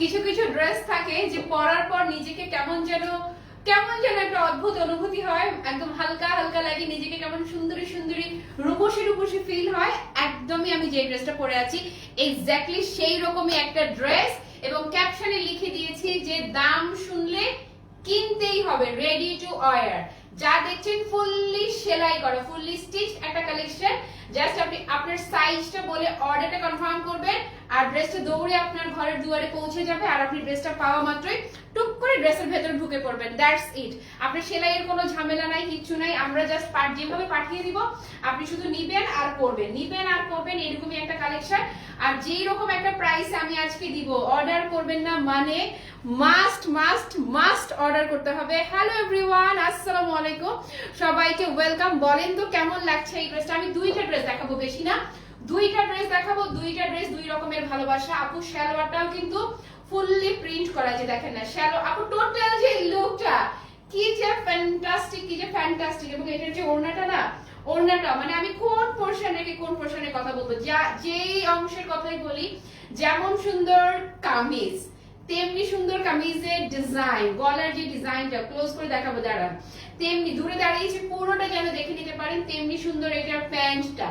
কিছু কিছু ড্রেস থাকে যে পরার পর নিজেকে কেমন যেন কেমন যেন একটা অদ্ভুত অনুভূতি হয়, একদম হালকা হালকা লাগে, নিজেকে কেমন সুন্দরী সুন্দরী, রূপসী রূপসী ফিল হয়। একদমই আমি যে ড্রেসটা পরে আছি এক্স্যাক্টলি সেই রকমই একটা ড্রেস এবং ক্যাপশনে লিখে দিয়েছি যে দাম শুনলে কিনতেই হবে রেডি টু ওয়ার যা দেখছেন ফুললি সেলাই করা ফুললি স্টিচ একটা কালেকশন জাস্ট আপনি, আপনার সাইজটা বলে অর্ডারটা কনফার্ম করবেন, আর ড্রেসটা দৌড়ে আপনার ঘরের দুয়ারে পৌঁছে যাবে, আর আপনি ড্রেসটা পাওয়া মাত্রই টুক করে ড্রেসের ভেতরে ঢুকে পড়বেন। দ্যাটস ইট আপনার সেলাইয়ের কোনো ঝামেলা নাই, কিচ্ছু নাই। আমরা জাস্ট যেভাবে পাঠিয়ে দিব, আপনি শুধু নিবেন আর করবেন, নিবেন আর করবেন, এরকমই একটা কালেকশন আর যেই রকম একটা প্রাইস আমি আজকে দিব অর্ডার করবেন না মানে মাস্ট মাস্ট মাস্ট অর্ডার করতে হবে। হ্যালো এভরিওয়ান আসসালামু আলাইকুম। সবাইকে ওয়েলকাম বলেন তো কেমন লাগছে এই ড্রেসটা আমি দুইটা ড্রেস দেখাবো, বেশি না। দুইটা ড্রেস দেখাবো, দুইটা ড্রেস দুই রকমের ভালোবাসা। আপু সালোয়ারটাও কিন্তু ফুললি প্রিন্ট করা, যে দেখেন না শ্যালো আপু টোটাল যে লুকটা কি যে ফ্যান্টাস্টিক কি যে ফ্যান্টাস্টিক এবং এটার যে ওড়নাটা না ওড়নাটা মানে আমি কোন পোর্শন রেখে কোন পোর্শনের কথা বলব? যা, যেই অংশের কথাই বলি, যেমন সুন্দর কামিজ, তেমনি সুন্দর কামিজের ডিজাইন গলার যে ডিজাইনটা ক্লোজ করে দেখাবো, দাঁড়ান। তেমনি দূরে দাঁড়িয়েছে পুরোটা যেন দেখে নিতে পারেন, তেমনি সুন্দর এটার প্যান্টটা।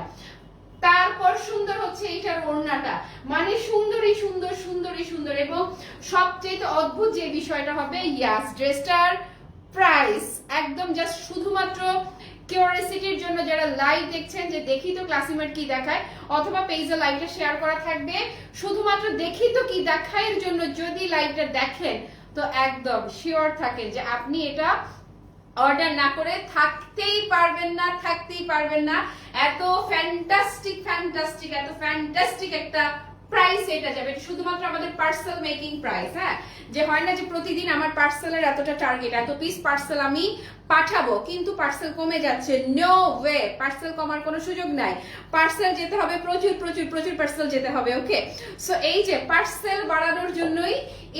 তারপর সুন্দর হচ্ছে এটার ওড়নাটা। মানে সুন্দরই সুন্দর সুন্দরই সুন্দর, এবং সবচেয়ে অদ্ভুত যে বিষয়টা হবে, ইয়াস, ড্রেসটার প্রাইস একদম জাস্ট শুধুমাত্র কিউরিয়াসিটির জন্য যারা লাইভ দেখছেন যে দেখি তো ক্লাসিমেট কি দেখায়, অথবা পেজে লাইভটা শেয়ার করা থাকবে, শুধুমাত্র দেখি তো কি দেখায় এর জন্য যদি লাইভটা দেখেন, তো একদম শিওর থাকেন যে আপনি এটা অর্ডার না করে থাকতেই পারবেন না, থাকতেই পারবেন না। এত ফ্যান্টাস্টিক ফ্যান্টাস্টিক এত ফ্যান্টাস্টিক একটা প্রাইস এটা যাবে। শুধুমাত্র আমাদের পার্সেল মেকিং প্রাইস হ্যাঁ? যে হয় না যে প্রতিদিন আমার পার্সেলের এতটা টার্গেট এত পিস পার্সেল আমি পাঠাবো, কিন্তু পার্সেল কমে যাচ্ছে। নো ওয়ে পার্সেল কমার কোনো সুযোগ নাই। পার্সেল যেতে হবে, প্রচুর প্রচুর প্রচুর পার্সেল যেতে হবে ওকে সো এই যে পার্সেল বাড়ানোর জন্যই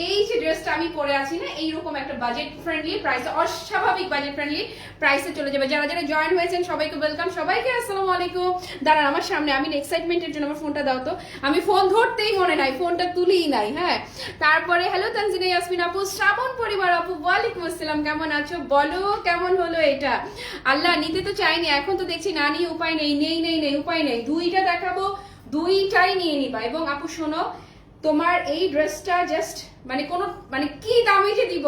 এই যে ড্রেসটা আমি পরে আছি না, এইরকম একটা বাজেট ফ্রেন্ডলি প্রাইস অস্বাভাবিক বাজেট ফ্রেন্ডলি প্রাইসে চলে যাবে। যারা যারা জয়েন হয়েছেন, সবাইকে ওয়েলকাম সবাইকে আসসালামু আলাইকুম। দাঁড়ান, আমার সামনে আমি এক্সাইটমেন্টের জন্য আমার ফোনটা দাও তো। আমি ফোন ধরতেই মনে নাই ফোনটা তুলিই নাই হ্যাঁ? তারপরে হ্যালো তানজিনা, ইয়াসমিন আপু, শ্রাবণ পরিবার আপু, ওয়ালাইকুম আসসালাম, কেমন আছো? বলো, কেমন হলো এটা? আল্লাহ, নিতে তো চাইনি, এখন তো দেখছি না, নিয়ে উপায় নেই নেই নেই নেই, উপায় নেই। দুইটা দেখাবো, দুইটাই নিয়ে নিবা। এবং আপু, শোনো, তোমার এই ড্রেসটা জাস্ট মানে কোনো মানে কি দামে যে দিব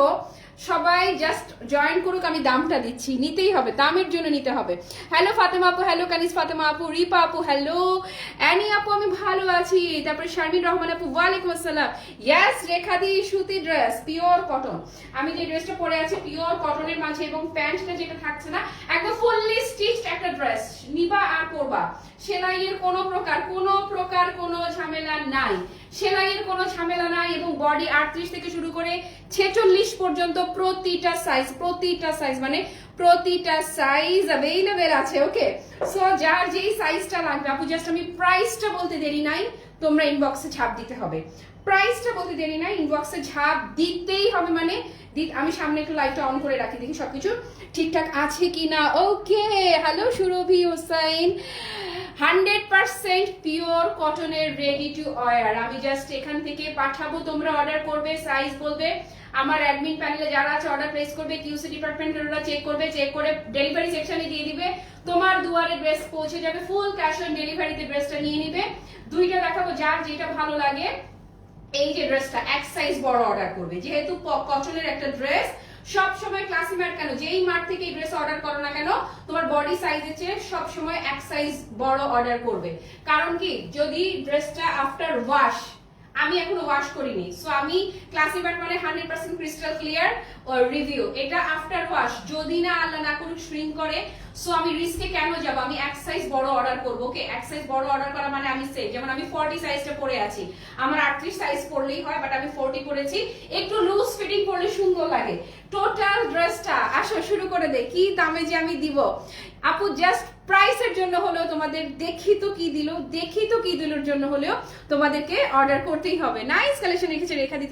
সবাই জাস্ট জয়েন করুক, আমি দামটা দিচ্ছি। নিতেই হবে, দামের জন্য নিতে হবে। হ্যালো ফাতেমা আপু হ্যালো কানিস ফাতেমা আপু, রিপা আপু হ্যালো অ্যানি আপু, আমি ভালো আছি। তারপরে শারমিন রহমান আপু, ওয়ালাইকুম আসসালাম। ইয়াস রেখা দি সুতি ড্রেস পিওর কটন আমি যে ড্রেসটা পরে আছি পিওর কটনের মাঝে এবং প্যান্টটা যেটা থাকছে না, একদম ফুললি স্টিচড একটা ড্রেস নিবা আর পরবা। সেলাইয়ের কোনো প্রকার কোনো প্রকার কোনো ঝামেলা নাই। সেলাইয়ের কোনো ঝামেলা নাই এবং বডি আটত্রিশ থেকে শুরু করে ছেচল্লিশ পর্যন্ত প্রতিটা সাইজ প্রতিটা সাইজ মানে প্রতিটা সাইজ অ্যাভেলেবেল আছে ওকে সো যার যেই সাইজটা লাগবে, আপু জাস্ট আমি প্রাইসটা বলতে দেরি নাই, তোমরা ইনবক্সে ছাপ দিতে হবে। প্রাইসটা বলতে দেরি নাই ইনবক্সে ঝাপ দিতেই হবে মানে আমি সামনে একটু লাইটটা অন করে রাখি, দেখি সবকিছু ঠিকঠাক আছে কিনা। Okay hello Surovi Hossain. Hundred percent pure কটনের রেডি টু ওয়ার আমি জাস্ট এখান থেকে পাঠাবো, তোমরা অর্ডার করবে সাইজ বলবে। আমার অ্যাডমিন প্যানেলে যারা আছে অর্ডার প্লেস করবে কিউসি ডিপার্টমেন্ট ওরা চেক করবে চেক করে ডেলিভারি সেকশনে দিয়ে দিবে। তোমার দুয়ারে ড্রেস পৌঁছে যাবে ফুল ক্যাশ অন ডেলিভারিতে ড্রেসটা নিয়ে নিবে। দুইটা দেখাবো যার যেটা ভালো লাগে। এই যে ড্রেসটা এক সাইজ বড় অর্ডার করবে। যেহেতু কটনের একটা ড্রেস সব সময় ক্লাসি ম্যাট কেন? যেই মার্ট থেকে এই ড্রেস অর্ডার করো না কেন, তোমার বডি সাইজের চেয়ে সব সময় এক সাইজ বড় অর্ডার করবে। কারণ কি? যদি ড্রেসটা আফটার ওয়াশ আমি এখনও ওয়াশ করিনি। সো আমি ক্লাসি ম্যাট মানে hundred percent crystal clear review এটা আফটার ওয়াশ যদি না আল্লাহ না করুক শ্রিঙ্ক করে। সো আমি রিস্কে কেন যাব? আমি এক সাইজ বড় অর্ডার করব ওকে এক সাইজ বড় অর্ডার করা মানে আমি সেফ যেমন আমি ফর্টি সাইজটা পরে আছি। আমার আটত্রিশ সাইজ পরলেই হয় বাট আমি ফোর্টি পরেছি। একটু লুজ ফিটিং পরলে সুন্দর লাগে। টোটাল ড্রেসটা আসো, শুরু করে দে। কি দামে যে আমি দিব? আপু জাস্ট প্রাইসের জন্য হলেও তোমাদের দেখি তো কি দিল, দেখি তো কি দিলোর জন্য হলেও তোমাদেরকে অর্ডার করতেই হবে। নাইস কালেকশন রেখেছে রেখা দি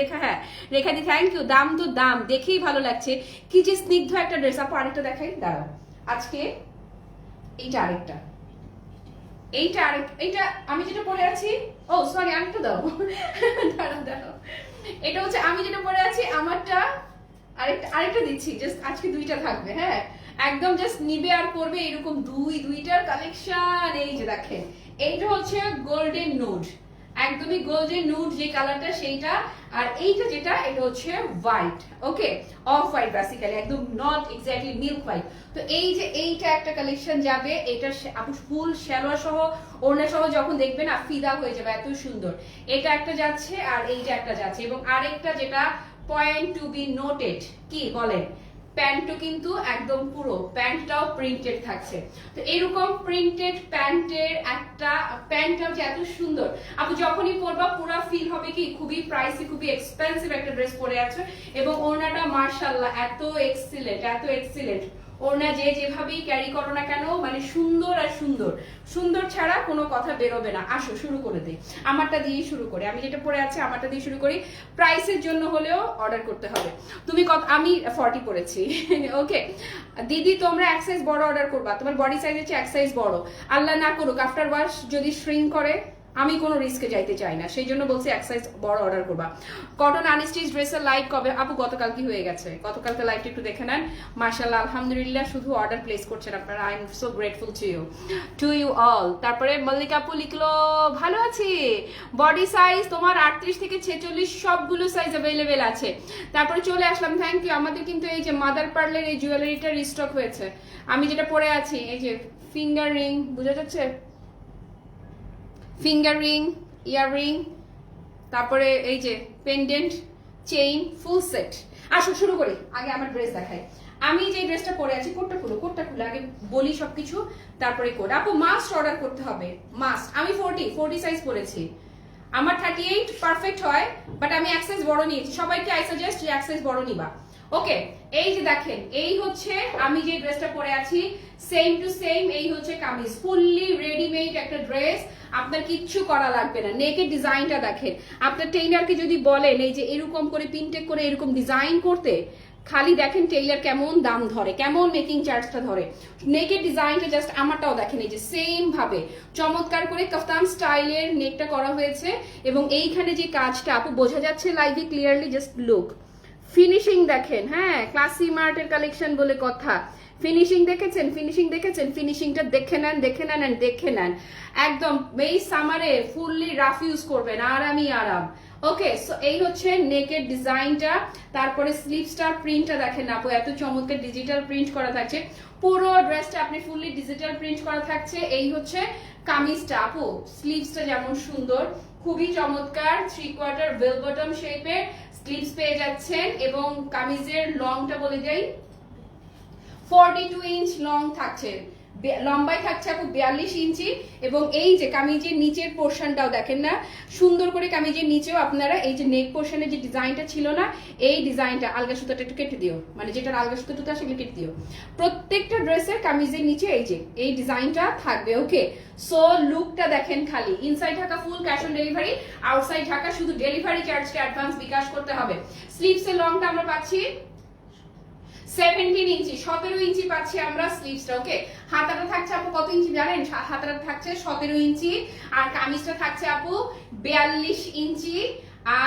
রেখা হ্যাঁ রেখা দি, থ্যাংক ইউ, দাম তো দাম, দেখেই ভালো লাগছে। কি যে স্নিগ্ধ একটা ড্রেস আপু, আরেকটা দেখাই, দাঁড়াও। আজকে এইটা আরেকটা। এইটা আরেক, এইটা আমি যেটা পরে আছি, ও সরি আরেকটা দাও। দাঁড়াও দাঁড়াও। এটা হচ্ছে আমি যেটা পরে আছি, আমারটা আরেকটা আরেকটা দিচ্ছি জাস্ট আজকে দুইটা থাকবে হ্যাঁ। একদম জাস্ট নিবে আর করবে এরকম দুই, দুইটার কালেকশন এই যে দেখেন, এইটা হচ্ছে গোল্ডেন নুড একদমই গোল্ডেন নুড যে কালারটা সেইটা। আর এইটা যেটা, এটা হচ্ছে white okay off white basically একদম নট এক্স্যাক্টলি মিল্ক হোয়াইট তো এই যে এইটা একটা কালেকশন যাবে, এটা আপনি ফুল শ্যালোয়া সহ, ওড়না সহ যখন দেখবেন ফিদা হয়ে যাবে, এত সুন্দর। এটা একটা যাচ্ছে, আর এইটা একটা যাচ্ছে। এবং আরেকটা যেটা পয়েন্ট টু বি নোটেড কি বলেন? প্যান্টও কিন্তু একদম পুরো, প্যান্টটাও প্রিন্টেড থাকছে। তো এরকম প্রিন্টেড প্যান্টের একটা, প্যান্টটাও যে এত সুন্দর। আপনি যখনই পরবা পুরো ফিল হবে কি, খুবই প্রাইসি খুবই এক্সপেন্সিভ একটা ড্রেস পরে আছে। এবং ওনাটা মার্শাল্লাহ এত এক্সিলেন্ট এত এক্সিলেন্ট ওনা যে যেভাবেই ক্যারি করো না কেন মানে সুন্দর আর সুন্দর। সুন্দর ছাড়া কোনো কথা বেরোবে না। আসো, শুরু করে দিই আমারটা দিয়ে শুরু করি। আমি যেটা পরে আছে, আমারটা দিয়ে শুরু করি। প্রাইসের জন্য হলেও অর্ডার করতে হবে। তুমি কত, আমি ফর্টি পরেছি ওকে দিদি, তোমরা এক সাইজ বড় অর্ডার করবা। তোমার বডি সাইজ হচ্ছে এক সাইজ বড়। আল্লাহ না করুক আফটার ওয়াশ যদি শ্রিং করে আমি কোনো রিস্কে যাইতে চাই না। সেই জন্য বলছি এক সাইজ বড় অর্ডার করবা। কটন আনস্টিচ ড্রেসের লাইভ কবে? আপু, গতকাল কি হয়ে গেছে? গতকালকে লাইভটা একটু দেখে নেন। মার্শাল্লাহ আলহামদুলিল্লাহ, শুধু অর্ডার প্লেস করছেন আপনারা। I am so grateful to you to you all তারপরে মল্লিকা আপু লিখলো, ভালো আছি। বডি সাইজ তোমার আটত্রিশ থেকে ছেচল্লিশ সবগুলো সাইজ অ্যাভেলেবেল আছে। তারপরে চলে আসলাম থ্যাংক ইউ আমাদের কিন্তু এই যে মাদার পার্লের এই জুয়েলারিটা রিস্টক হয়েছে। আমি যেটা পরে আছি, এই যে ফিঙ্গার রিং বোঝা যাচ্ছে? ফিঙ্গার রিং ইয়াররিং তারপরে এই যে পেন্ডেন্ট চেইন ফুল সেট আসো, শুরু করি। আগে আমার ড্রেস দেখাই। আমি যে ড্রেসটা পরে আছি, কোটটা খুলো কোটটা খুলো। আগে বলি সবকিছু, তারপরে কোড। আপু মাস্ট অর্ডার করতে হবে। মাস্ট আমি ফোরটি ফোরটি সাইজ পরেছি। আমার থার্টি এইট পারফেক্ট হয় বাট আমি এক সাইজ বড় নিয়েছি। সবাইকে আই সাজেস্ট যে এক সাইজ বড় নিবা। ওকে, এই যে দেখেন, এই হচ্ছে আমি যে ড্রেসটা পরে আছি সেম টু সেম এই হচ্ছে কামিজ ফুললি রেডিমেড একটা ড্রেস আপনার কিচ্ছু করা লাগবে না নেকের ডিজাইনটা দেখেন, আপনার টেইলারকে যদি বলেন, এই যে এরকম করে পিনটেক করে এরকম ডিজাইন করতে, খালি দেখেন টেইলার কেমন দাম ধরে, কেমন মেকিং চার্জটা ধরে নেকের ডিজাইনটা জাস্ট আমারটাও দেখেন, এই যে সেম ভাবে চমৎকার করে কফতান স্টাইলের নেকটা করা হয়েছে, এবং এইখানে যে কাজটা, আপু, বোঝা যাচ্ছে লাইভে ক্লিয়ারলি জাস্ট লুক ফিনিশিং দেখেন হ্যাঁ? ক্লাসি মার্টের কালেকশন বলে কথা। ফিনিশিং দেখেছেন? ফিনিশিং দেখেছেন? ফিনিশিংটা দেখে নেন দেখে নেন দেখে নেন। একদম, এই সামারে ফুললি রাফ ইউজ করবেন, আরামই আরাম। ওকে সো এই হচ্ছে নেকের ডিজাইনটা তারপরে স্লিভসটার প্রিন্টটা দেখেন আপু, এত চমৎকার ডিজিটাল প্রিন্ট করা থাকছে। পুরো ড্রেসটা আপনি ফুললি ডিজিটাল প্রিন্ট করা থাকছে। এই হচ্ছে কামিজটা আপু স্লিভসটা যেমন সুন্দর, খুবই চমৎকার থ্রি কোয়ার্টার বেল বটম শেপের স্লিভস পেয়ে যাচ্ছেন এবং কামিজের লংটা বলে যাই ফর্টি টু ইঞ্চ লং থাকছে। লম্বায় থাকছে আপু বিয়াল্লিশ ইঞ্চি এবং এই যে কামিজের নিচের পোর্শনটাও দেখেন না, সুন্দর করে কামিজের নিচেও আপনারা এই যে নেক পোর্শনের যে ডিজাইনটা ছিল না, এই ডিজাইনটা আলগা সুতাটা একটু কেটে দিও। মানে যেটা আলগা সুতো টুতা সেগুলো কেটে দিও। প্রত্যেকটা ড্রেসের কামিজের নিচে এই যে, এই ডিজাইনটা থাকবে ওকে সো লুকটা দেখেন খালি। Inside Dhaka full cash on delivery outside Dhaka শুধু ডেলিভারি চার্জটা অ্যাডভান্স বিকাশ করতে হবে। স্লিপসের লংটা আমরা পাচ্ছি সেভেন্টিন ইঞ্চি সতেরো ইঞ্চি পাচ্ছি আমরা স্লিভসটা ওকে হাতাটা থাকছে আপু কত ইঞ্চি জানেন? হাতাটা থাকছে সতেরো ইঞ্চি আর কামিজটা থাকছে আপু বিয়াল্লিশ ইঞ্চি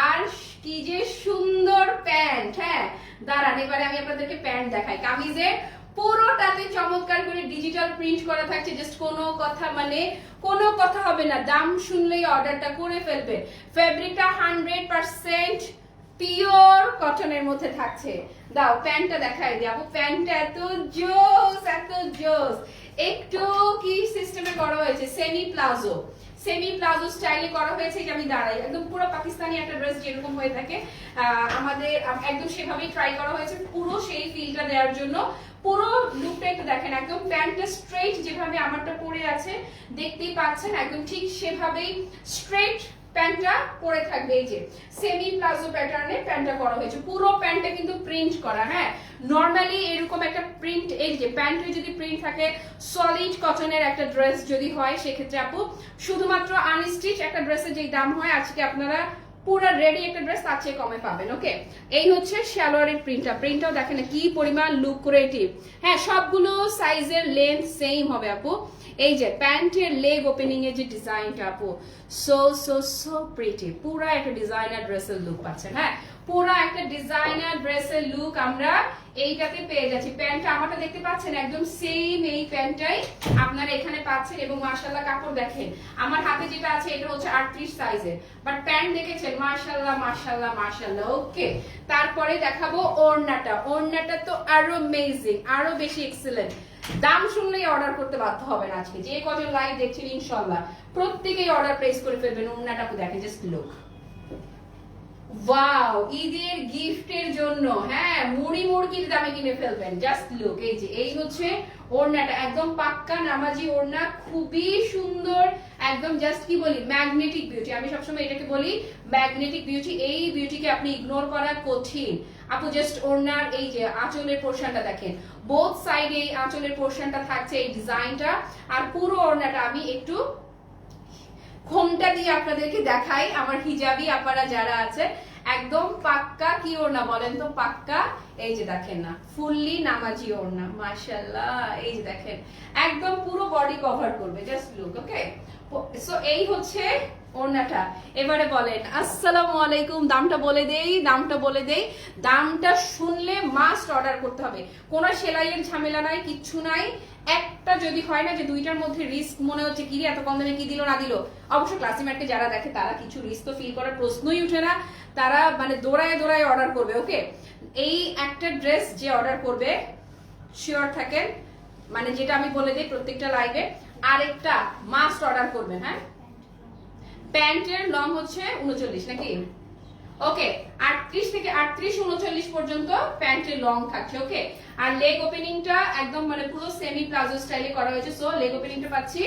আর কি যে সুন্দর প্যান্ট হ্যাঁ? দাঁড়ান, এবারে আমি আপনাদেরকে প্যান্ট দেখাই। কামিজের পুরোটাতে চমৎকার করে ডিজিটাল প্রিন্ট করা থাকছে জাস্ট কোনো কথা মানে কোনো কথা হবে না। দাম শুনলেই অর্ডারটা করে ফেলবে ফেব্রিকটা হান্ড্রেড পার্সেন্ট পিওর কটনের মধ্যে থাকছে। দাও, প্যান্টটা দেখাই দিই আপু, প্যান্টটা এত জোস এত জোস। একটু কি সিস্টেমে করা হয়েছে? সেমি প্লাজো সেমি প্লাজো স্টাইলে করা হয়েছে যে আমি দাঁড়াই। একদম পুরো পাকিস্তানি একটা ড্রেস যেরকম হয়ে থাকে। আমাদের একদম সেভাবেই ট্রাই করা হয়েছে, পুরো সেই ফিলটা দেওয়ার জন্য। পুরো লুকটা একটু দেখেন, একদম প্যান্টটা স্ট্রেট যেভাবে আমারটা পরে আছে, দেখতেই পাচ্ছেন, একদম ঠিক সেভাবেই স্ট্রেট প্যান্টটা পরে থাকবে, এই যে সেমি প্লাজো প্যাটার্নে প্যান্টটা করা হয়েছে। পুরো প্যান্টটা কিন্তু প্রিন্ট করা হ্যাঁ? নর্মালি এরকম একটা প্রিন্ট এই যে প্যান্টে যদি প্রিন্ট থাকে সলিড কটনের একটা ড্রেস যদি হয়, সেক্ষেত্রে আপু, শুধুমাত্র আনস্টিচ একটা ড্রেসের যেই দাম হয়, আজকে আপনারা পুরো রেডি একটা ড্রেস তার চেয়ে কমে পাবেন ওকে এই হচ্ছে শ্যালোয়ারের প্রিন্টটা প্রিন্টটাও দেখেন কি পরিমাণ লুক্রেটিভ হ্যাঁ সবগুলো সাইজের লেন্থ সেম হবে আপু। এই যে, প্যান্টের লেগ ওপেনিং এর যে ডিজাইনটা আপু সো সো সো প্রিটি পুরো একটা ডিজাইনার ড্রেসের লুক পাচ্ছেন হ্যাঁ? পুরো একটা ডিজাইনার ড্রেসের লুক আমরা এইটাতে পেয়ে যাচ্ছি। প্যান্টটা আমারটা দেখতে পাচ্ছেন একদম সেম এই প্যান্টটাই আপনারা এখানে পাচ্ছেন এবং মার্শাল্লাহ কাপড় দেখেন। আমার হাতে যেটা আছে, এটা হচ্ছে আটত্রিশ সাইজের বাট প্যান্ট দেখেছেন? মার্শাল্লাহ মার্শাল্লাহ মার্শাল্লাহ ওকে তারপরে দেখাবো ওড়নাটা। ওড়নাটা তো আরও মেজিং আরও বেশি এক্সেলেন্ট দাম শুনলেই অর্ডার করতে বাধ্য হবেন আজকে। যে কজন লাইভ দেখছেন ইনশাল্লাহ প্রত্যেকেই অর্ডার প্লেস করে ফেলবেন। ওড়নাটা দেখেন জাস্ট লুক ওয়াও ঈদের গিফটের জন্য হ্যাঁ মুড়ি মুড়কির দামে কিনে ফেলবেন জাস্ট লুক এই যে, এই হচ্ছে ওড়নাটা, একদম পাক্কা নামাজি ওড়না, খুবই সুন্দর, একদম জাস্ট কি বলি ম্যাগনেটিক বিউটি আমি সবসময় এটাকে বলি ম্যাগনেটিক বিউটি এই বিউটিকে আপনি ইগনোর করা কঠিন। আপু জাস্ট ওড়নার এই যে আঁচলের পোর্শনটা দেখেন বোথ সাইডে এই আঁচলের পোর্শনটা থাকছে এই ডিজাইনটা আর পুরো ওড়নাটা আমি একটু ঘোমটা দিয়ে আপনাদেরকে দেখাই। আমার হিজাবি আপারা যারা আছে, একদম পাক্কা কি ওড়না বলেন তো? পাক্কা? এই যে দেখেন না, ফুললি নামাজি ওড়না মাশাল্লাহ এই যে দেখেন। একদম পুরো বডি কভার করবে জাস্ট লুক ওকে সো এই হচ্ছে ওড়নাটা এবারে বলেন, আসসালামু আলাইকুম, দামটা বলে দেই, দামটা বলে দেই। দামটা শুনলে মাস্ট অর্ডার করতে হবে। কোনো সেলাইয়ের ঝামেলা নাই, কিচ্ছু নাই। একটা যদি হয় না যে দুইটার মধ্যে রিস্ক মনে হচ্ছে কি এত কম দামে কি দিল, না দিল। অবশ্য ক্লাসিমেটকে যারা দেখে, তারা কিছু রিস্ক তো ফিল করার প্রশ্নই উঠে না। তারা মানে দৌড়ায় দৌড়ায় অর্ডার করবে ওকে এই একটা ড্রেস যে অর্ডার করবে শিওর থাকেন? মানে যেটা আমি বলে দিই প্রত্যেকটা লাইভে আরেকটা মাস্ট অর্ডার করবেন হ্যাঁ? প্যান্টের লং হচ্ছে উনচল্লিশ, নাকি? ওকে আটত্রিশ থেকে আটত্রিশ উনচল্লিশ পর্যন্ত প্যান্টের লং থাকছে ওকে আর লেগ ওপেনিংটা একদম মানে পুরো সেমি প্লাজো স্টাইলে করা হয়েছে সো লেগ ওপেনিংটা পাচ্ছি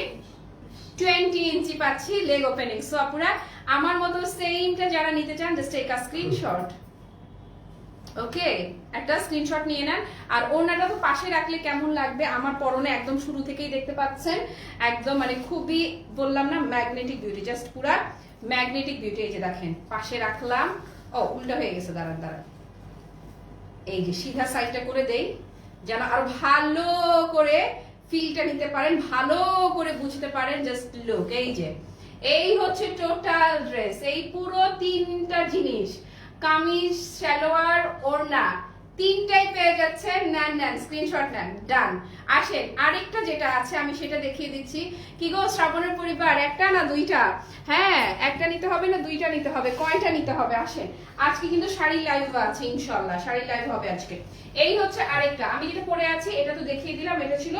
টোয়েন্টি ইঞ্চি পাচ্ছি লেগ ওপেনিং সো আপনারা আমার মতো সেইমটা যারা নিতে চান জাস্ট আ স্ক্রিনশট ওকে একটা স্ক্রিনশট নিয়ে নেন। আর ওনাটা তো পাশে রাখলে কেমন লাগবে? আমার পরনে একদম শুরু থেকেই দেখতে পাচ্ছেন। একদম মানে খুবই বললাম না ম্যাগনেটিক বিউটি জাস্ট পুরা ম্যাগনেটিক বিউটি এই যে দেখেন, পাশে রাখলাম। ও, উল্টা হয়ে গেছে, দাঁড়ান দাঁড়ান। এই যে সিধা সাইডটা করে দেই, যেন আর ভালো করে ফিলটা নিতে পারেন, ভালো করে বুঝতে পারেন জাস্ট লুক এই যে। এই হচ্ছে টোটাল ড্রেস এই পুরো তিনটা জিনিস। কামিজ, সালোয়ার, ওড়না, তিনটাই পেয়ে যাচ্ছেন নেন নেন স্ক্রিনশট নেন ডান আসেন, আরেকটা যেটা আছে, আমি সেটা দেখিয়ে দিচ্ছি। কি গো, শ্রাবণের পরিবার, একটা না দুইটা? হ্যাঁ একটা নিতে হবে না, দুইটা নিতে হবে, কয়টা নিতে হবে? আসেন, আজকে কিন্তু শাড়ি লাইভ আছে ইনশাল্লাহ শাড়ি লাইভ হবে আজকে। এই হচ্ছে আরেকটা, আমি যেটা পরে আছি, এটা তো দেখিয়ে দিলাম, এটা ছিল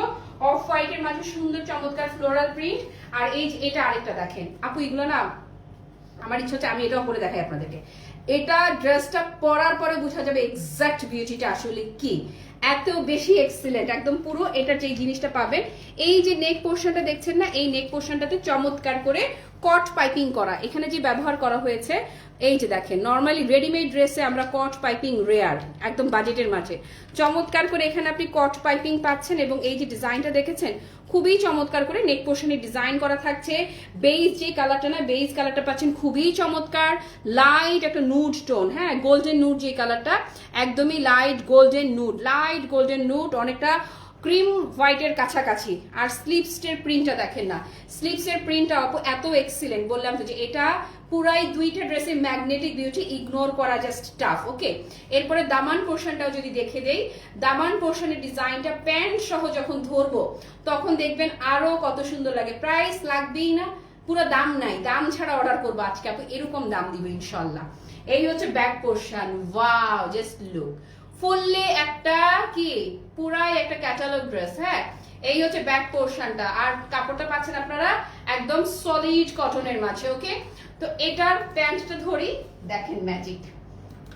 অফ হোয়াইটের মাঝে সুন্দর চমৎকার ফ্লোরাল প্রিন্ট আর এই এটা আরেকটা দেখেন। আপু, এগুলো না, আমার ইচ্ছা হচ্ছে আমি এটাও পরে দেখাই আপনাদেরকে। এটা ড্রেসটা পরার পরে বোঝা যাবে এক্সাক্ট বিউটিটা আসলে কি। এত বেশি এক্সিলেন্ট একদম পুরো এটার যে জিনিসটা পাবেন, এই যে নেক পোর্শনটা দেখছেন না, এই নেক পোর্শনটাতে চমৎকার করে কট পাইপিং করা। এখানে যে ব্যবহার করা হয়েছে, এই যে দেখেন নর্মালি রেডিমেড ড্রেসে আমরা কট পাইপিং রেয়ার একদম বাজেটের মাঝে। চমৎকার করে এখানে আপনি কট পাইপিং পাচ্ছেন এবং এই যে ডিজাইনটা দেখেছেন খুবই চমৎকার করে নেক পোর্শনে ডিজাইন করা থাকছে। বেইজ যে কালারটা না বেইজ কালারটা পাচ্ছেন খুবই চমৎকার। লাইট একটা নুড টোন হ্যাঁ গোল্ডেন নুড যে কালারটা একদমই light golden nude light golden nude অনেকটা ক্রিম হোয়াইটের কাছাকাছি। আর স্লিপসের প্রিন্টটা দেখেন না। স্লিপসের প্রিন্টটা এত এক্সিলেন্ট বললাম তো যে এটা পুরাই দুইটা ড্রেসে ম্যাগনেটিক বিউটি ইগনোর করা জাস্ট টাফ ওকে এরপরে দামান পোর্শনটাও যদি দেখে দেই, দামান পোর্শনের ডিজাইনটা প্যান্ট সহ যখন ধরবো, তখন দেখবেন আরও কত সুন্দর লাগে। প্রাইস লাগবেই না, পুরো দাম নাই। দাম ছাড়া অর্ডার করব আজকে আপনি এরকম দাম দিবে ইনশাল্লাহ। এই হচ্ছে back portion wow just look fully একটা কি? পুরাই একটা ক্যাটালগ ড্রেস হ্যাঁ? এই হচ্ছে ব্যাক পোর্শনটা আর কাপড়টা পাচ্ছেন আপনারা একদম সলিড কটনের মাঝে ওকে তো এটার প্যান্টটা ধরি, দেখেন ম্যাজিক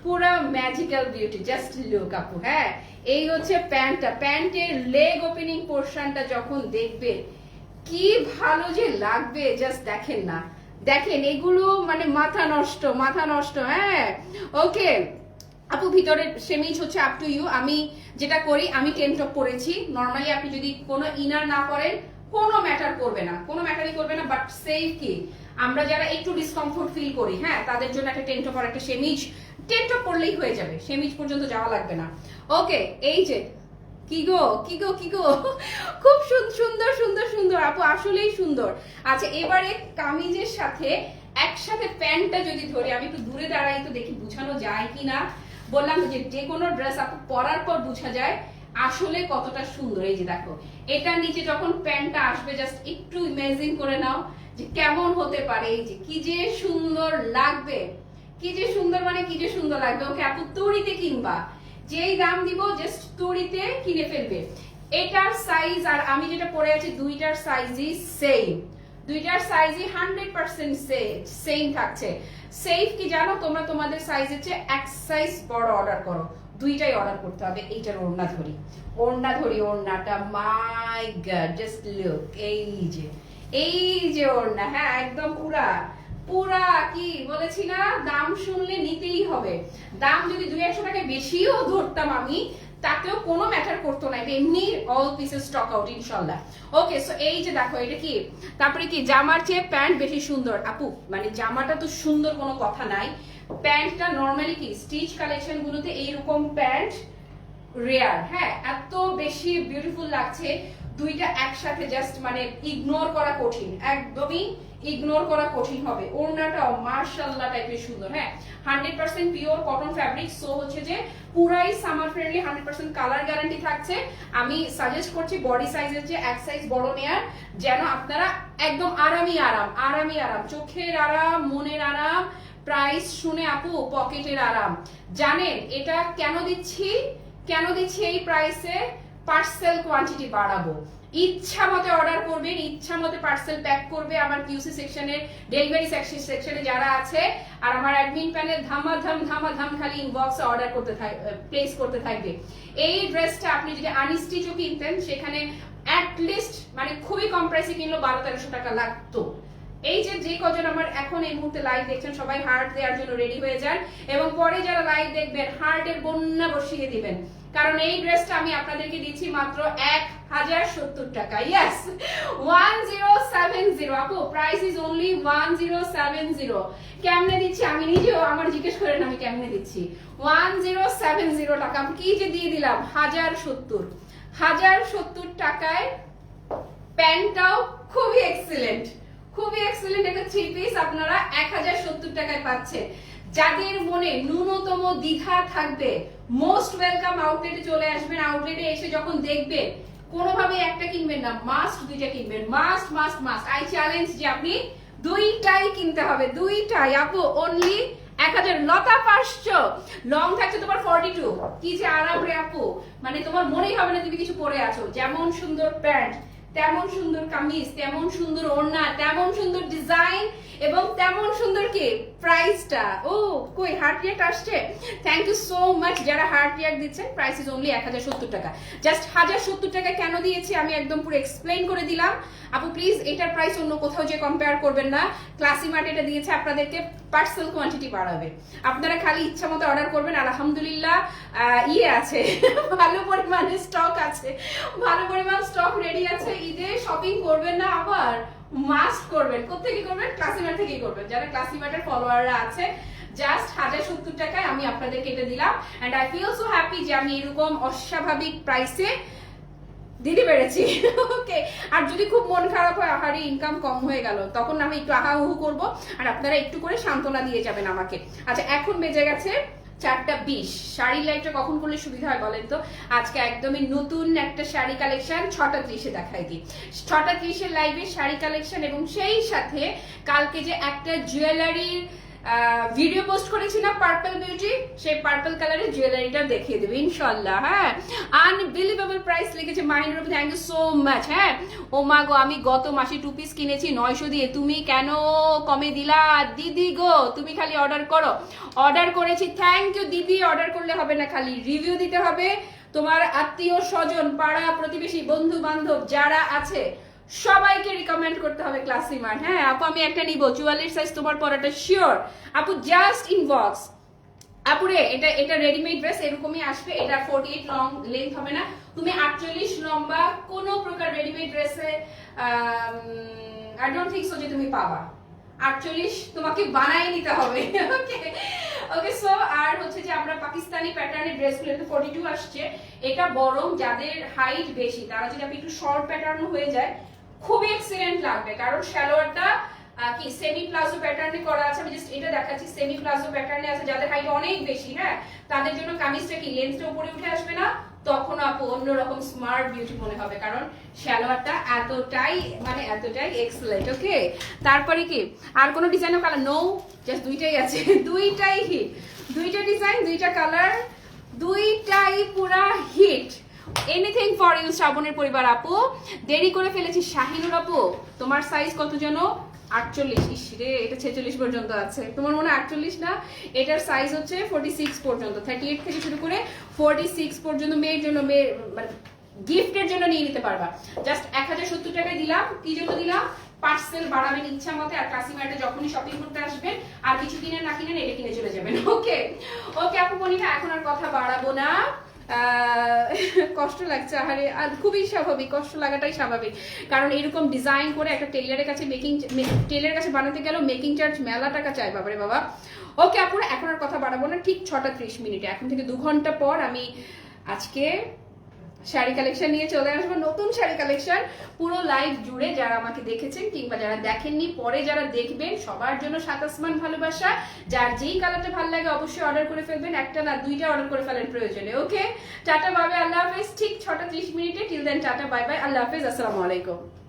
পুরো ম্যাজিক্যাল বিউটি জাস্ট লুক আপু হ্যাঁ? এই হচ্ছে প্যান্টটা। প্যান্টের লেগ ওপেনিং পোর্শনটা যখন দেখবে, কি ভালো যে লাগবে জাস্ট দেখেন না। দেখেন, এগুলো মানে মাথা নষ্ট মাথা নষ্ট হ্যাঁ? ওকে আপু ভিতরে সেমিজ হচ্ছে আপ টু ইউ আমি যেটা করি, আমি টেন টপ পরেছি নর্মালি আপনি যদি কোনো ইনার না পরেন কোনো ম্যাটার করবে না। কোনো ম্যাটারই করবে না বাট সেফ কি? আমরা যারা একটু ডিসকমফোর্ট ফিল করি হ্যাঁ তাদের জন্য একটা টেন্ট টপ আর একটা সেমিজ টেন্ট টপ পরলেই হয়ে যাবে সেমিজ পর্যন্ত যাওয়া লাগবে না। ওকে এই যে, কি গো কি গো কি গো? খুব সুন- সুন্দর সুন্দর সুন্দর। আপু, আসলেই সুন্দর। আচ্ছা এবারে কামিজের সাথে, একসাথে প্যান্টটা যদি ধরি, আমি একটু দূরে দাঁড়াই তো দেখি বুঝানো যায় কি না বললাম যে যে কোনো ড্রেস আপু পরার পর বোঝা যায় আসলে কতটা সুন্দর। এই যে দেখো, এটার নিচে যখন প্যান্টটা আসবে জাস্ট একটু ইমেজিন করে নাও যে কেমন হতে পারে। এই যে কি যে সুন্দর লাগবে, কি যে সুন্দর মানে কি যে সুন্দর লাগবে। ওকে আপু, তড়িতে কিনবা। যেই দাম দিব জাস্ট তড়িতে কিনে ফেলবে। এটার সাইজ আর আমি যেটা পরে আছি, দুইটার সাইজই সেম দুইটার সাইজই হান্ড্রেড পার্সেন্ট সেম থাকছে। সেফ কি জানো? তোমরা তোমাদের সাইজের চেয়ে এক সাইজ বড় অর্ডার করো। দুইটাই অর্ডার করতে হবে, এইটার ওড়না ধরি। ওড়না ধরি, ওড়নাটা মাই গড জাস্ট লুক এই যে এই যে ওড়না হ্যাঁ একদম পুরা। পুরা কি বলেছি না? দাম শুনলে নিতেই হবে। দাম যদি দুই একশো টাকা বেশিও ধরতাম আমি তাতেও কোনো ম্যাটার করতো না। এটা এমনি অল পিসেস স্টক আউট ইনশাল্লাহ। ওকে সো এই যে দেখো, এটা কি? তারপরে কি? জামার চেয়ে প্যান্ট বেশি সুন্দর। আপু মানে জামাটা তো সুন্দর কোনো কথা নাই। প্যান্টটা নর্মালি কি? স্টিচ কালেকশন গুলোতে এইরকম প্যান্ট রেয়ার হ্যাঁ এত বেশি বিউটিফুল লাগছে। দুইটা একসাথে জাস্ট মানে ইগনোর করা কঠিন, একদমই ইগনোর করা কঠিন হবে। ওড়নাটাও মার্শাল্লাহ টাইপের সুন্দর হ্যাঁ? Hundred percent pure cotton fabric so হচ্ছে যে পুরাই summer friendly hundred percent colour guarantee থাকছে। আমি সাজেস্ট করছি বডি সাইজের যে এক সাইজ বড় নেয়ার, যেন আপনারা একদম আরামই আরাম আরামই আরাম, চোখের আরাম, মনের আরাম প্রাইস শুনে আপু পকেটের আরাম। জানেন, এটা কেন দিচ্ছি? কেন দিচ্ছি এই প্রাইসে পার্সেল কোয়ান্টিটি বাড়াবো। ইচ্ছা মতে অর্ডার করবেন, ইচ্ছা মতে পার্সেল প্যাক করবে আমার কিউসি সেকশনের ডেলিভারি সেকশনে যারা আছে, আর আমার অ্যাডমিন প্যানেল ধামা ধাম ধামা ধাম খালি ইনবক্সে অর্ডার করতে প্লেস করতে থাকবে। এই ড্রেসটা আপনি যদি আনস্টিচও কিনতেন, সেখানে লিস্ট মানে খুবই কম প্রাইসে কিনলো বারো তেরোশো টাকা লাগতো। এই যে যে কজন আমার এখন এই মুহূর্তে লাইভ দেখছেন, সবাই হার্ট দেওয়ার জন্য রেডি হয়ে যান, এবং পরে যারা লাইভ দেখবেন হার্টের বন্যা বসিয়ে দিবেন। কারণ এই ড্রেসটা আমি আপনাদেরকে দিচ্ছি মাত্র এক হাজার সত্তর টাকা। Yes one zero seven zero আপু price is only one zero seven zero কেমনে দিচ্ছি? আমি নিজেও আমার জিজ্ঞেস করেন, আমি কেমনে দিচ্ছি? ওয়ান জিরো সেভেন জিরো টাকা। কি যে দিয়ে দিলাম? হাজার সত্তর। হাজার সত্তর টাকায় প্যান্টটাও খুবই এক্সিলেন্ট খুবই এক্সিলেন্ট একটা থ্রি পিস আপনারা এক হাজার সত্তর টাকায় পাচ্ছেন। যাদের মনে ন্যূনতম দ্বিধা থাকবে মোস্ট ওয়েলকাম আউটলেটে চলে আসবেন। আউটলেটে এসে যখন দেখবেন, কোনোভাবে একটা কিনবেন না মাস্ট দুইটা কিনবেন। Must must must I challenge যে আপনি দুইটাই কিনতে হবে, দুইটাই। আপু অনলি এক হাজার লতা পাঁচশো। লং থাকছে তোমার ফর্টি টু কি যে আরাম রে আপু। মানে তোমার মনেই হবে না তুমি কিছু পরে আছো। যেমন সুন্দর প্যান্ট, তেমন সুন্দর কামিজ, তেমন সুন্দর ওড়না, তেমন সুন্দর ডিজাইন এবং তেমন সুন্দর কি প্রাইসটা ও, কই হার্ট রিয়াক্ট আসছে? থ্যাংক ইউ সো মাচ যারা হার্ট রিয়াক্ট দিচ্ছেন প্রাইস ইজ অনলি এক হাজার সত্তর টাকা। জাস্ট হাজার সত্তর টাকা কেন দিয়েছি আমি একদম পুরো এক্সপ্লেন করে দিলাম। আপু প্লিজ এটার প্রাইস অন্য কোথাও যে কম্পেয়ার করবেন না। ক্লাসি মার্ট এটা দিয়েছে আপনাদেরকে পার্সেল কোয়ান্টিটি বাড়াবে। আপনারা খালি ইচ্ছা মতো অর্ডার করবেন, আলহামদুলিল্লাহ ইয়ে আছে। ভালো পরিমাণে স্টক আছে। ভালো পরিমাণ স্টক রেডি আছে। ঈদে শপিং করবেন না আবার? মাস্ট করবেন কোথেকে করবেন ক্লাসিমার থেকেই করবেন যারা ক্লাসিমার্টের ফলোয়াররা আছে জাস্ট হাজার সত্তর টাকায় আমি আপনাদের কেটে দিলাম। And I feel so happy যে আমি এরকম অস্বাভাবিক প্রাইসে দিতে পেরেছি। ওকে আর যদি খুব মন খারাপ হয়, আহারে ইনকাম কম হয়ে গেল, তখন আমি একটু আহাউহু করব। আর আপনারা একটু করে সান্ত্বনা দিয়ে যাবেন আমাকে। আচ্ছা এখন বেজে গেছে চারটা বিশ। শাড়ির লাইটটা কখন করলে সুবিধা হয় বলেন তো? আজকে একদমই নতুন একটা শাড়ি কালেকশন ছটা ত্রিশে দেখাই দিই। ছটা ত্রিশের লাইভে শাড়ি কালেকশন এবং সেই সাথে কালকে যে একটা জুয়েলারির ভিডিও পোস্ট করেছি না পার্পল বিউটি সেই পার্পল কালারের জুয়েলারিটা দেখিয়ে দেবে ইনশাল্লাহ হ্যাঁ? আনবিলিভেবল প্রাইস লিখেছে Mahinur thank you so much হ্যাঁ? ও মা গো, আমি গত মাসে টু পিস কিনেছি, নয়শো দিয়ে। তুমি কেন কমে দিলা? দিদি গো, তুমি খালি অর্ডার করো। অর্ডার করেছি থ্যাংক ইউ দিদি অর্ডার করলে হবে না খালি। রিভিউ দিতে হবে তোমার আত্মীয় স্বজন পাড়া প্রতিবেশী বন্ধু বান্ধব যারা আছে। সবাইকে রিকমেন্ড করতে হবে ক্লাসি মার্ট হ্যাঁ আপু, আমি একটা নিব। চুয়াল্লিশ সাইজ তোমার পরাটা শিওর আপু জাস্ট ইন ইনবক্স আপুরে, এটা এটা রেডিমেড ড্রেস এরকমই আসবে। এটা ফোর্টি এইট লং লেন্থ হবে না। তুমি আটচল্লিশ লম্বা কোনো প্রকার রেডিমেড ড্রেসে আই ডোন্ট থিঙ্ক সো যে তুমি পাবা। আটচল্লিশ তোমাকে বানাই নিতে হবে। ওকে ওকে সো আর হচ্ছে যে আমরা পাকিস্তানি প্যাটার্নের ড্রেসগুলো এটা ফর্টি টু আসছে। এটা বরং যাদের হাইট বেশি, তারা যদি আপনি একটু শর্ট প্যাটার্ন হয়ে যায় খুবই এক্সিলেন্ট লাগবে। কারণ সালোয়ারটা কি সেমি প্লাজো প্যাটার্নে করা আছে। আমি জাস্ট এটা দেখাচ্ছি সেমি প্লাজো প্যাটার্নে আছে। যাদের হাইট অনেক বেশি হ্যাঁ? তাদের জন্য কামিজটা কি লেন্সটা উপরে উঠে আসবে না? তখন আপু অন্যরকম স্মার্ট বিউটি মনে হবে। কারণ সালোয়ারটা এতটাই মানে এতটাই এক্সেলেন্ট ওকে তারপরে কি, আর কোনো ডিজাইনও কালার নো জাস্ট দুইটাই আছে। দুইটাই হিট দুইটা ডিজাইন দুইটা কালার দুইটাই পুরা হিট এনিথিং ফর ইউ শ্রাবণের পরিবার আপু? দেরি করে ফেলেছি, শাহিনুর আপু। তোমার সাইজ কত যেন আটচল্লিশ। ইস রে, এটা ছেচল্লিশ পর্যন্ত আছে। তোমার মনে হয় আটচল্লিশ না? এটার সাইজ হচ্ছে ফোর্টি সিক্স পর্যন্ত। থার্টি এইট থেকে শুরু করে ফোর্টি সিক্স পর্যন্ত মেয়ের জন্য মেয়ের মানে গিফটের জন্য নিয়ে নিতে পারবা। জাস্ট এক হাজার সত্তর টাকায় দিলাম। কি জন্য দিলাম? পার্সেল বাড়াবেন ইচ্ছা মতে, আর কাসিমাটা যখনই শপিং করতে আসবেন আর কিছু কিনে না কিনেন এটা কিনে চলে যাবেন। ওকে ওকে আপু, মনিকা, এখন আর কথা বাড়াবো না। কষ্ট লাগছে। আহারে, আর খুবই স্বাভাবিক, কষ্ট লাগাটাই স্বাভাবিক। কারণ এরকম ডিজাইন করে একটা টেলারের কাছে মেকিং টেলারের কাছে বানাতে গেলেও মেকিং চার্জ মেলা টাকা চাই বাবারে বাবা। ওকে আপুরা, এখন আর কথা বাড়াবো না। ঠিক ছটা ত্রিশ মিনিটে। এখন থেকে দু ঘণ্টা পর আমি আজকে শাড়ি কালেকশন নিয়ে চলে আসব। নতুন শাড়ি কালেকশন পুরো লাইভ জুড়ে যারা আমাকে দেখেছেন কিংবা যারা দেখেননি, পরে যারা দেখবেন, সবার জন্য সাত আসমান ভালোবাসা। যার যেই কালারটা ভালো লাগে অবশ্যই অর্ডার করে ফেলবেন। একটা না দুইটা অর্ডার করে ফেলেন প্রয়োজনে ওকে টাটা বাই আল্লাহ হাফেজ। ঠিক ছটা ত্রিশ মিনিটে। Till then tata bye bye আল্লাহ হাফেজ। আসসালামু আলাইকুম।